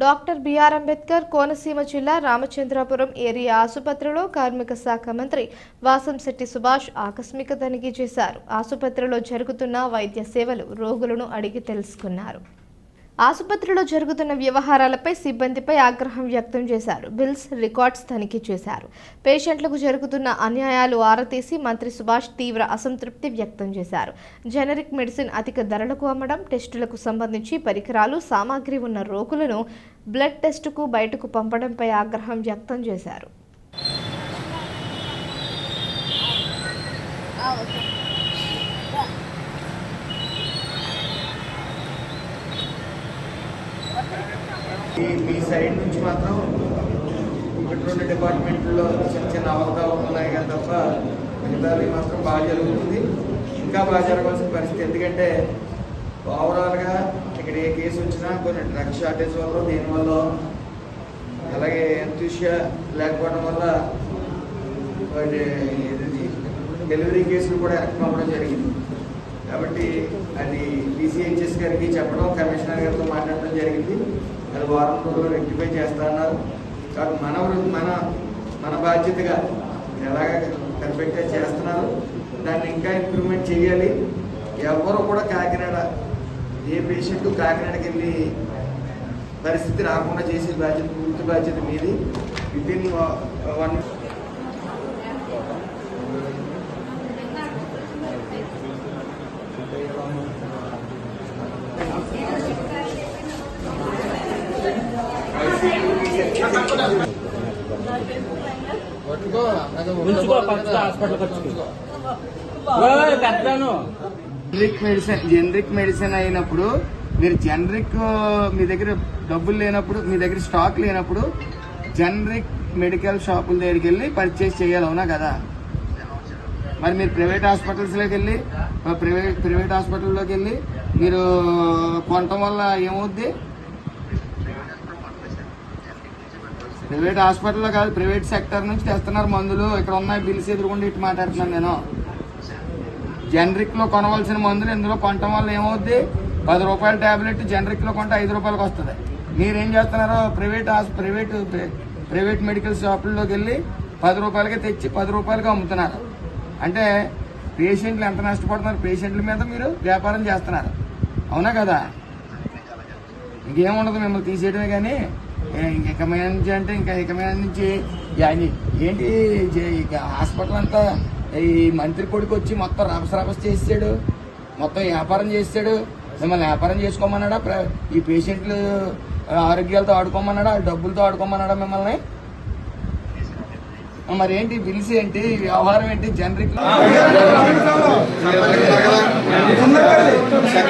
Doctor BR Ambedkar Konaseema జిల్లా Ramachandrapuram area ఆసుపత్రిలో కార్మిక శాఖ మంత్రి వాసంశెట్టి సుభాష్ ఆకస్మిక తనిఖీ చేశారు. ఆసుపత్రిలో జరుగుతున్న వైద్య సేవలు రోగులను అడిగి తెలుసుకున్నారు. ఆసుపత్రిలో జరుగుతున్న వ్యవహారాలపై సిబ్బందిపై ఆగ్రహం వ్యక్తం చేశారు. బిల్స్ రికార్డ్స్ తనిఖీ చేశారు. పేషెంట్లకు జరుగుతున్న అన్యాయాలు ఆరతీసి మంత్రి సుభాష్ తీవ్ర అసంతృప్తి వ్యక్తం చేశారు. జెనరిక్ మెడిసిన్ అధిక ధరలకు అమ్మడం టెస్టులకు సంబంధించి పరికరాలు సామాగ్రి ఉన్న రోగులను బ్లడ్ టెస్టుకు బయటకు పంపడంపై ఆగ్రహం వ్యక్తం చేశారు. మీ సైడ్ నుంచి మాత్రం ఒకటి రెండు డిపార్ట్మెంట్లో చిన్న చిన్న అవకతవకలు ఉన్నాయి కానీ తప్ప మిగతాది మాత్రం బాగా జరుగుతుంది. ఇంకా బాగా జరగాల్సిన పరిస్థితి. ఎందుకంటే ఓవరాల్గా ఇక్కడ ఏ కేసు వచ్చినా కొన్ని డ్రగ్ షార్టేజ్ వల్ల దీనివల్ల అలాగే ఎంతూషియా లేకపోవడం వల్ల వాటి ఇది డెలివరీ కేసులు కూడా వెనక్కి అవ్వడం జరిగింది. కాబట్టి అది బీసీహెచ్ఎస్ గారికి చెప్పడం కమిషనర్ గారితో మాట్లాడడం జరిగింది. అది వారం రోజులు రెక్టిఫై చేస్తా అన్నారు. కాబట్టి మన మన మన బాధ్యతగా ఎలాగ పర్ఫెక్ట్గా చేస్తున్నారు. దాన్ని ఇంకా ఇంప్రూవ్మెంట్ చేయాలి. ఎవరు కూడా కాకినాడ ఏ పేషెంట్ కాకినాడకి వెళ్ళి పరిస్థితి రాకుండా చేసే బాధ్యత పూర్తి బాధ్యత మీది. With in one Thank you. Generic medicine generic medicine అయినప్పుడు మీరు జనరిక్ మీ దగ్గర డబ్బులు లేనప్పుడు మీ దగ్గర స్టాక్ లేనప్పుడు జనరిక్ మెడికల్ షాపుల దగ్గరికి వెళ్ళి పర్చేస్ చేయాలి అవునా కదా? మరి మీరు ప్రైవేట్ హాస్పిటల్స్లోకి వెళ్ళి ప్రైవేట్ ప్రైవేట్ హాస్పిటల్లోకి వెళ్ళి మీరు కొనటం వల్ల ఏమవుద్ది? ప్రైవేట్ హాస్పిటల్లో కాదు ప్రైవేట్ సెక్టర్ నుంచి తెస్తున్నారు మందులు. ఇక్కడ ఉన్నాయి బిల్స్ ఎదురుకుండా ఇటు మాట్లాడుతున్నాను నేను. జనరిక్లో కొనవలసిన మందులు ఇందులో కొనటం వల్ల ఏమవుద్ది? పది రూపాయల టాబ్లెట్ జనరిక్లో కొంటే ఐదు రూపాయలకు వస్తుంది. మీరేం చేస్తున్నారో ప్రైవేట్ ప్రైవేట్ ప్రైవేట్ మెడికల్ షాపుల్లోకి వెళ్ళి పది రూపాయలకి తెచ్చి పది రూపాయలకి అమ్ముతున్నారు. అంటే పేషెంట్లు ఎంత నష్టపడుతున్నారు? పేషెంట్ల మీద మీరు వ్యాపారం చేస్తున్నారు. అవునా కదా? ఇంకేముండదు మిమ్మల్ని తీసేయడమే కానీ ఇంక ఇక మీద నుంచి అంటే ఇంకా ఇక మీద నుంచి ఏంటి ఇక హాస్పిటల్ అంతా ఈ మంత్రి కొడుకు వచ్చి మొత్తం రభస రభస చేసాడు మొత్తం వ్యాపారం చేసాడు మిమ్మల్ని వ్యాపారం చేసుకోమన్నాడా? ప్ర- ఈ పేషెంట్లు ఆరోగ్యాలతో ఆడుకోమన్నాడా? డబ్బులతో ఆడుకోమన్నాడా మిమ్మల్ని? మరి ఏంటి బిల్స్ ఏంటి? వ్యవహారం ఏంటి? జనరిక్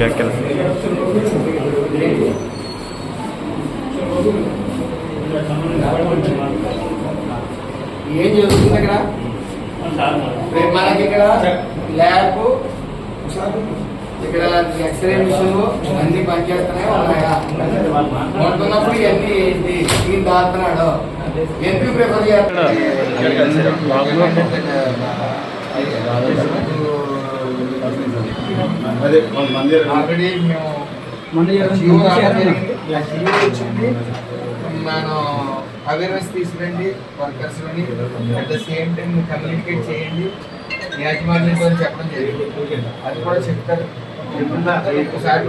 బ్యాక్ ఏం జరుగుతుంది ఇక్కడ? మనకి ఇక్కడ ల్యాబ్ ఇక్కడ ఎక్స్రే మిషన్లు అన్ని పనిచేస్తున్నాయి. ఉన్నాయా ఉంటున్నప్పుడు ఇవన్నీ ఏంటి? ఈయన దాస్తున్నాడు ఎందుకు ప్రిఫర్ ఆల్రెడీ మేము జియో జియో వచ్చింది. మనం అవేర్నెస్ తీసుకురండి workers at the same time communicate చేయండి. యాజమాన్యంతో చెప్పడం జరిగింది. అది కూడా చెప్తారు. ఒకసారి